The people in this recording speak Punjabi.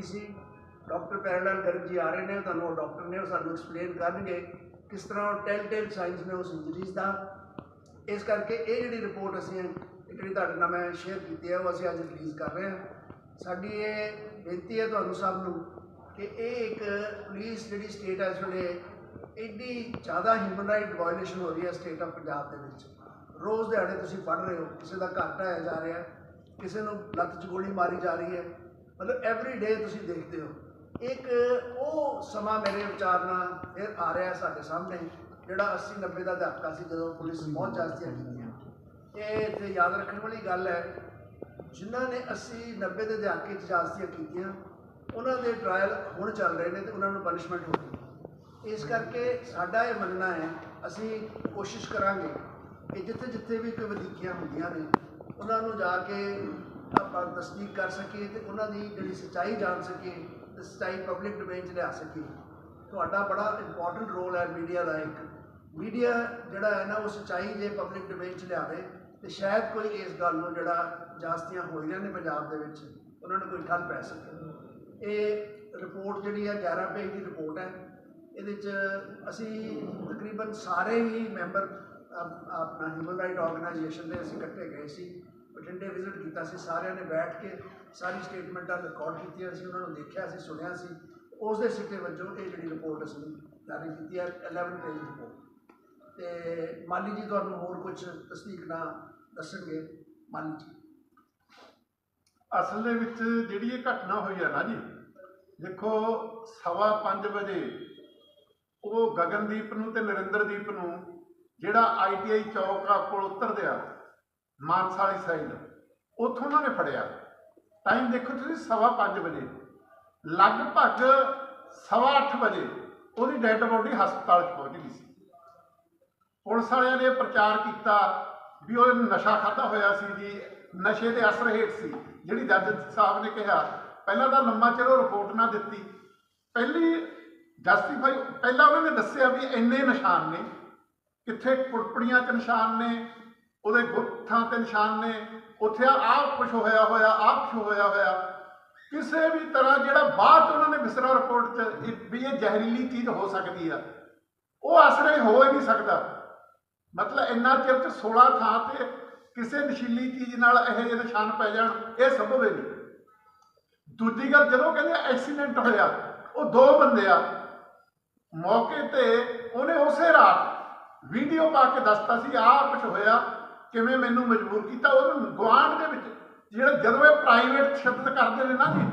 ਸੀ, ਡਾਕਟਰ ਪੈਰਲਲ ਗਰਗ ਜੀ ਆ ਰਹੇ ਨੇ, ਤੁਹਾਨੂੰ ਉਹ ਡਾਕਟਰ ਨੇ ਉਹ ਸਾਨੂੰ ਐਕਸਪਲੇਨ ਕਰਨਗੇ ਕਿਸ ਤਰ੍ਹਾਂ ਟੈਲ ਟੇਲ ਸਾਈਨਸ ਨੇ ਉਸ ਇੰਜਰੀਜ਼ ਦਾ। ਇਸ ਕਰਕੇ ਇਹ ਜਿਹੜੀ ਰਿਪੋਰਟ ਅਸੀਂ ਜਿਹੜੀ ਤੁਹਾਡੇ ਨਾਲ ਮੈਂ ਸ਼ੇਅਰ ਕੀਤੀ ਹੈ, ਉਹ ਅਸੀਂ ਅੱਜ ਰਿਲੀਜ਼ ਕਰ ਰਹੇ ਹਾਂ। ਸਾਡੀ ਇਹ ਬੇਨਤੀ ਹੈ ਤੁਹਾਨੂੰ ਸਭ ਨੂੰ ਕਿ ਇਹ ਇੱਕ ਪੁਲਿਸ ਜਿਹੜੀ ਸਟੇਟ ਹੈ, ਇਸ ਵੇਲੇ ਇੰਨੀ ਜ਼ਿਆਦਾ ਹਿਊਮਨ ਰਾਈਟ ਵਾਇਓਲੇਸ਼ਨ ਹੋ ਰਹੀ ਹੈ ਸਟੇਟ ਆਫ ਪੰਜਾਬ ਦੇ ਵਿੱਚ। ਰੋਜ਼ ਦਿਹਾੜੇ ਤੁਸੀਂ ਪੜ੍ਹ ਰਹੇ ਹੋ, ਕਿਸੇ ਦਾ ਘਰ ਢਾਇਆ ਜਾ ਰਿਹਾ, ਕਿਸੇ ਨੂੰ ਲੱਤ 'ਚ ਗੋਲੀ ਮਾਰੀ ਜਾ ਰਹੀ ਹੈ। ਮਤਲਬ ਐਵਰੀ ਡੇ ਤੁਸੀਂ ਦੇਖਦੇ ਹੋ। ਇੱਕ ਉਹ ਸਮਾਂ ਮੇਰੇ ਵਿਚਾਰ ਨਾਲ ਫਿਰ ਆ ਰਿਹਾ ਸਾਡੇ ਸਾਹਮਣੇ, ਜਿਹੜਾ 80 90 ਦਾ ਦਹਾਕਾ ਸੀ ਜਦੋਂ ਪੁਲਿਸ ਬਹੁਤ ਜਾਸਤੀਆਂ ਕੀਤੀਆਂ ਇਹ ਇੱਥੇ ਯਾਦ ਰੱਖਣ ਵਾਲੀ ਗੱਲ ਹੈ, ਜਿਨ੍ਹਾਂ ਨੇ 80 90 ਦੇ ਦਹਾਕੇ 'ਚ ਜਾਸਤੀਆਂ ਕੀਤੀਆਂ, ਉਹਨਾਂ ਦੇ ਟ੍ਰਾਇਲ ਹੁਣ ਚੱਲ ਰਹੇ ਨੇ ਤੇ ਉਹਨਾਂ ਨੂੰ ਪਨਿਸ਼ਮੈਂਟ ਹੋ ਗਈ। ਇਸ ਕਰਕੇ ਸਾਡਾ ਇਹ ਮੰਨਣਾ ਹੈ, ਅਸੀਂ ਕੋਸ਼ਿਸ਼ ਕਰਾਂਗੇ ਕਿ ਜਿੱਥੇ ਜਿੱਥੇ ਵੀ ਕੋਈ ਵਧੀਕੀਆਂ ਹੁੰਦੀਆਂ ਨੇ, ਉਹਨਾਂ ਨੂੰ ਜਾ ਕੇ ਆਪਾਂ ਤਸਦੀਕ ਕਰ ਸਕੀਏ ਤੇ ਉਹਨਾਂ ਦੀ ਜਿਹੜੀ ਸੱਚਾਈ ਜਾਣ ਸਕੀਏ ਤੇ ਸੱਚਾਈ ਪਬਲਿਕ ਡੋਮੇਨ 'ਚ ਲਿਆ ਸਕੀਏ। ਤੁਹਾਡਾ ਬੜਾ ਇੰਪੋਰਟੈਂਟ ਰੋਲ ਹੈ ਮੀਡੀਆ ਦਾ ਇੱਕ। ਮੀਡੀਆ ਜਿਹੜਾ ਹੈ ਨਾ, ਉਹ ਸੱਚਾਈ ਜੇ ਪਬਲਿਕ ਡੋਮੇਨ 'ਚ ਲਿਆਵੇ ਤੇ ਸ਼ਾਇਦ ਕੋਈ ਇਸ ਗੱਲ ਨੂੰ ਜਿਹੜਾ ਜਾਸਤੀਆਂ ਹੋ ਰਹੀਆਂ ਨੇ ਪੰਜਾਬ ਦੇ ਵਿੱਚ, ਉਹਨਾਂ ਨੂੰ ਕੋਈ ਠੱਲ ਪੈ ਸਕੇ। ਇਹ ਰਿਪੋਰਟ ਜਿਹੜੀ ਹੈ 11 ਪੇਜ ਦੀ ਰਿਪੋਰਟ ਹੈ। ਇਹਦੇ 'ਚ ਅਸੀਂ ਤਕਰੀਬਨ ਸਾਰੇ ਹੀ ਮੈਂਬਰ ਆਪਣਾ ਹਿਊਮਨ ਰਾਈਟ ਆਰਗੇਨਾਈਜੇਸ਼ਨ ਦੇ ਅਸੀਂ ਇਕੱਠੇ ਗਏ ਸੀ। ਬਠਿੰਡੇ ਵਿਜ਼ਿਟ ਕੀਤਾ ਸੀ, ਸਾਰਿਆਂ ਨੇ ਬੈਠ ਕੇ ਸਾਰੀ ਸਟੇਟਮੈਂਟਾਂ ਰਿਕਾਰਡ ਕੀਤੀਆਂ ਸੀ, ਉਹਨਾਂ ਨੂੰ ਦੇਖਿਆ ਸੀ, ਸੁਣਿਆ ਸੀ। ਉਸ ਦੇ ਸਿੱਟੇ ਵਜੋਂ ਇਹ ਜਿਹੜੀ ਰਿਪੋਰਟ ਅਸੀਂ ਜਾਰੀ ਕੀਤੀ ਹੈ 11 ਪੇਜ ਰਿਪੋਰਟ ਤੇ ਮਾਲੀ ਜੀ ਤੁਹਾਨੂੰ ਹੋਰ ਕੁਝ ਤਸਦੀਕ ਨਾ ਦੱਸਣਗੇ, ਮਾਲੀ ਜੀ। ਅਸਲ ਦੇ ਵਿੱਚ ਜਿਹੜੀ ਇਹ ਘਟਨਾ ਹੋਈ ਹੈ ਨਾ ਜੀ, ਦੇਖੋ ਸਵਾ ਪੰਜ ਵਜੇ ਉਹ ਗਗਨਦੀਪ ਨੂੰ ਤੇ ਨਰਿੰਦਰਦੀਪ ਨੂੰ ਜਿਹੜਾ ਆਈਟੀਆਈ ਚੌਕ ਆ ਕੋਲ ਉਤਰਦੇ ਮਾਨਸਾ ਵਾਲੀ ਸਾਈਡ। ਉੱਥੋਂ ਉਹਨਾਂ ਨੇ ਫੜਿਆ। ਟਾਈਮ ਦੇਖੋ ਤੁਸੀਂ ਸਵਾ ਪੰਜ ਵਜੇ। ਲਗਭਗ ਸਵਾ ਅੱਠ ਵਜੇ ਉਹਦੀ ਡੈੱਡ ਬੋਡੀ ਹਸਪਤਾਲ 'ਚ ਪਹੁੰਚ ਗਈ ਸੀ। ਪੁਲਿਸ ਵਾਲਿਆਂ ਨੇ ਪ੍ਰਚਾਰ ਕੀਤਾ ਵੀ ਉਹ ਨਸ਼ਾ ਖਾਦਾ ਹੋਇਆ ਸੀ ਜੀ, ਨਸ਼ੇ ਦੇ ਅਸਰ ਹੇਠ ਸੀ, ਜਿਹੜੀ ਜੱਜ ਸਾਹਿਬ ਨੇ ਕਿਹਾ। ਪਹਿਲਾਂ ਤਾਂ ਲੰਮਾ ਚਿਰ ਉਹ ਰਿਪੋਰਟ ਨਾ ਦਿੱਤੀ। ਪਹਿਲੀ ਜਸਟੀਫਾਈ, ਪਹਿਲਾਂ ਉਹਨਾਂ ਨੇ ਦੱਸਿਆ ਵੀ ਇੰਨੇ ਨਿਸ਼ਾਨ ਨੇ, ਕਿੱਥੇ ਕੁੜਪੜੀਆਂ 'ਚ ਨਿਸ਼ਾਨ ਨੇ ਉਹਦੇ ਗੁੱਠਾਂ ਤੇ ਨਿਸ਼ਾਨ ਨੇ, ਉੱਥੇ ਆਹ ਕੁਝ ਹੋਇਆ ਹੋਇਆ, ਆਹ ਕੁਝ ਹੋਇਆ ਹੋਇਆ। ਕਿਸੇ ਵੀ ਤਰ੍ਹਾਂ ਜਿਹੜਾ ਬਾਅਦ 'ਚ ਉਹਨਾਂ ਨੇ ਵਿਸਰਾ ਰਿਪੋਰਟ 'ਚ ਇਹ- ਵੀ ਇਹ ਜ਼ਹਿਰੀਲੀ ਚੀਜ਼ ਹੋ ਸਕਦੀ ਆ। ਉਹ ਆਸਰੇ ਹੋ ਹੀ ਨਹੀਂ ਸਕਦਾ। ਮਤਲਬ ਇੰਨਾ ਚਿਰ ਚ 16 ਥਾਂ ਤੇ ਕਿਸੇ ਨਸ਼ੀਲੀ ਚੀਜ਼ ਨਾਲ ਇਹੋ ਜਿਹੇ ਨਿਸ਼ਾਨ ਪੈ ਜਾਣ, ਇਹ ਸੰਭਵ ਹੀ ਨਹੀਂ। ਦੂਜੀ ਗੱਲ, ਜਦੋਂ ਕਹਿੰਦੇ ਐਕਸੀਡੈਂਟ ਹੋਇਆ, ਉਹ ਦੋ ਬੰਦੇ ਆ। ਮੌਕੇ ਤੇ ਉਹਨੇ ਉਸੇ ਰਾਤ ਵੀਡੀਓ ਪਾ ਕੇ ਦੱਸਤਾ ਸੀ, ਆਹ ਕੁਝ ਹੋਇਆ ਕਿਵੇਂ ਮੈਨੂੰ ਮਜਬੂਰ ਕੀਤਾ, ਉਹਨੂੰ ਗੁਆਂਢ ਦੇ ਵਿੱਚ ਜਿਹੜਾ ਜਦੋਂ ਇਹ ਪ੍ਰਾਈਵੇਟ ਸ਼ਬਦ ਕਰਦੇ ਨੇ ਨਾ ਜੀ